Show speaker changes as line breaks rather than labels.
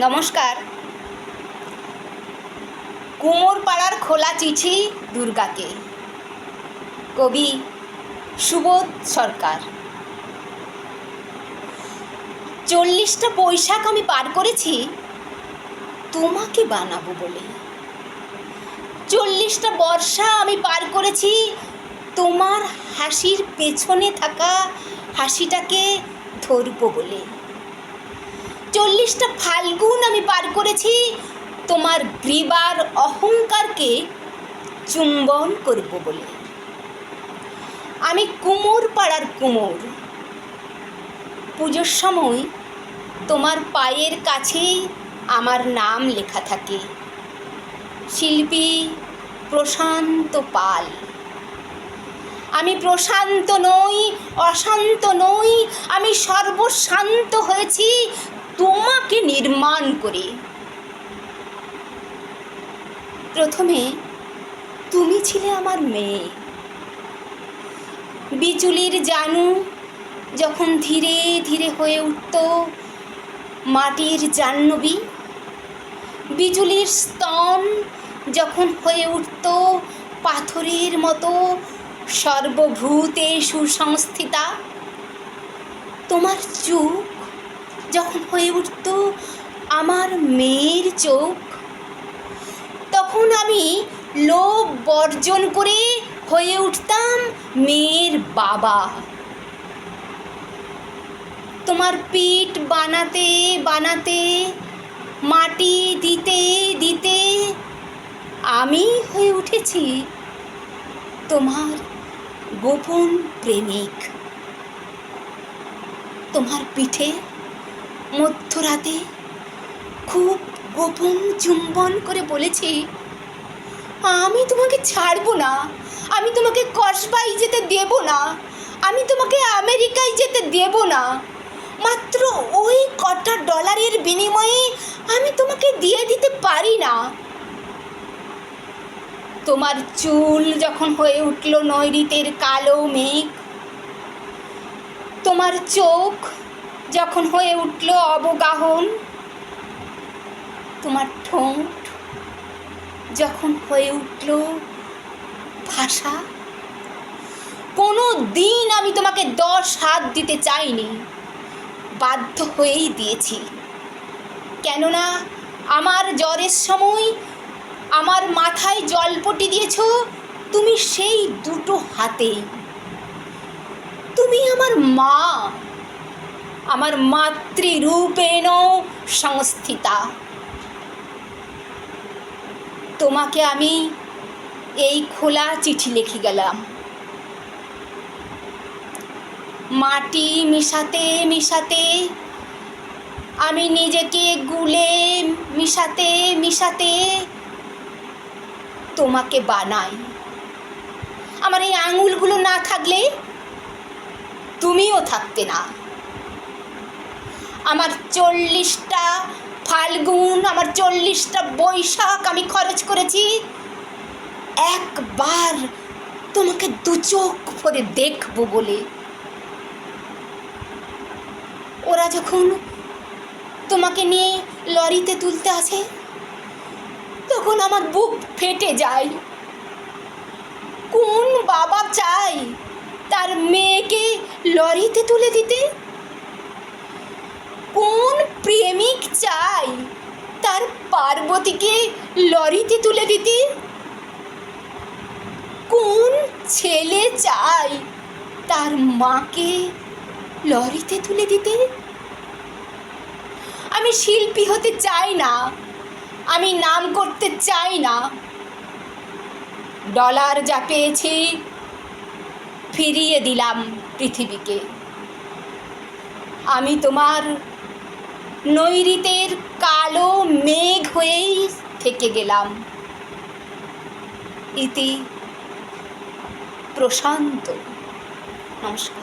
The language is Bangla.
নমস্কার। কুমোরপাড়ার খোলা চিঠি দুর্গাকে। কবি সুবোধ সরকার। চল্লিশটা বৈশাখ আমি পার করেছি, তোমাকে বানাবো বলে। চল্লিশটা বর্ষা আমি পার করেছি, তোমার হাসির পেছনে থাকা হাসিটাকে ধরবো বলে। চল্লিশটা ফাল্গুন আমি পার করেছি। তোমার গ্রীবার অহংকারকে চুম্বন করব বলে। আমি কুমোর পাড়ার কুমোর। পুজোর সময় তোমার পায়ের কাছেই আমার নাম লেখা থাকে। শিল্পী প্রশান্ত পাল। আমি প্রশান্ত নই, অশান্ত নই, আমি সর্বশান্ত হয়েছি। তোমাকে নির্মাণ করে। প্রথমে তুমি ছিলে আমার মেয়ে। বিচুলির জানু যখন ধীরে ধীরে হয়ে উঠত মাটির জাহ্নবী বিজুলির স্তন যখন হয়ে উঠত পাথরের মতো সর্বভূতে সুসংস্থিতা, তোমার চোখ যখন হয়ে উঠত আমার মেয়ের চোখ, তখন আমি লোভ বর্জন করে হয়ে উঠতাম মেয়ের বাবা। তোমার পিঠ বানাতে বানাতে, মাটি দিতে দিতে আমি হয়ে উঠেছি তোমার গোপন প্রেমিক। তোমার পিঠে মধ্যরাতে খুব গোপন চুম্বন করে বলেছি, আমি তোমাকে ছাড়বো না, আমি তোমাকে কসবাই যেতে দেব না, আমি তোমাকে আমেরিকায় যেতে দেব না। মাত্র ওই কটা ডলারের বিনিময়ে আমি তোমাকে দিয়ে দিতে পারি না। তোমার চুল যখন হয়ে উঠল নৈরিতের কালো মেঘ, তোমার চোখ যখন হয়ে উঠল অবগাহন, তোমার ঠোঁট যখন হয়ে উঠল ভাষা, কোনো দিন আমি তোমাকে দশ হাত দিতে চাইনি, বাধ্য হয়েই দিয়েছি। কেননা আমার জ্বরের সময় আমার মাথায় জলপটি দিয়েছ, তুমি সেই দুটো হাতেই। তুমি আমার মা। আমার মাতৃরূপেণ সংস্থিতা। তোমাকে আমি এই খোলা চিঠি লিখে গেলাম। মাটি মিশাতে মিশাতে, আমি নিজেকে গুলে মিশাতে মিশাতে তোমাকে বানাই। আমার এই আঙুলগুলো না থাকলে তুমিও থাকতে না। আমার চল্লিশটা ফাল্গুন, আমার চল্লিশটা বৈশাখ আমি খরচ করেছি। একবার তোমাকে দু চোখ ভরে দেখব বলে। ওরা যখন তোমাকে নিয়ে লরিতে তুলতে আসে, তখন আমার বুক ফেটে যায়। কোন বাবা চাই তার মেয়েকে লরিতে তুলে দিতে কোন প্রেমিক চাই তার পার্বতীকে লরিতে তুলে দিতে? কোন ছেলে চাই তার মাকে লরিতে তুলে দিতে? আমি শিল্পী হতে চাই না, আমি নাম করতে চাই না। ডলার যা পেয়েছি ফিরিয়ে দিলাম পৃথিবীকে। আমি তোমার নৈরিতের কালো মেঘ হয়েই থেকে গেলাম। ইতি প্রশান্ত। নমস্কার।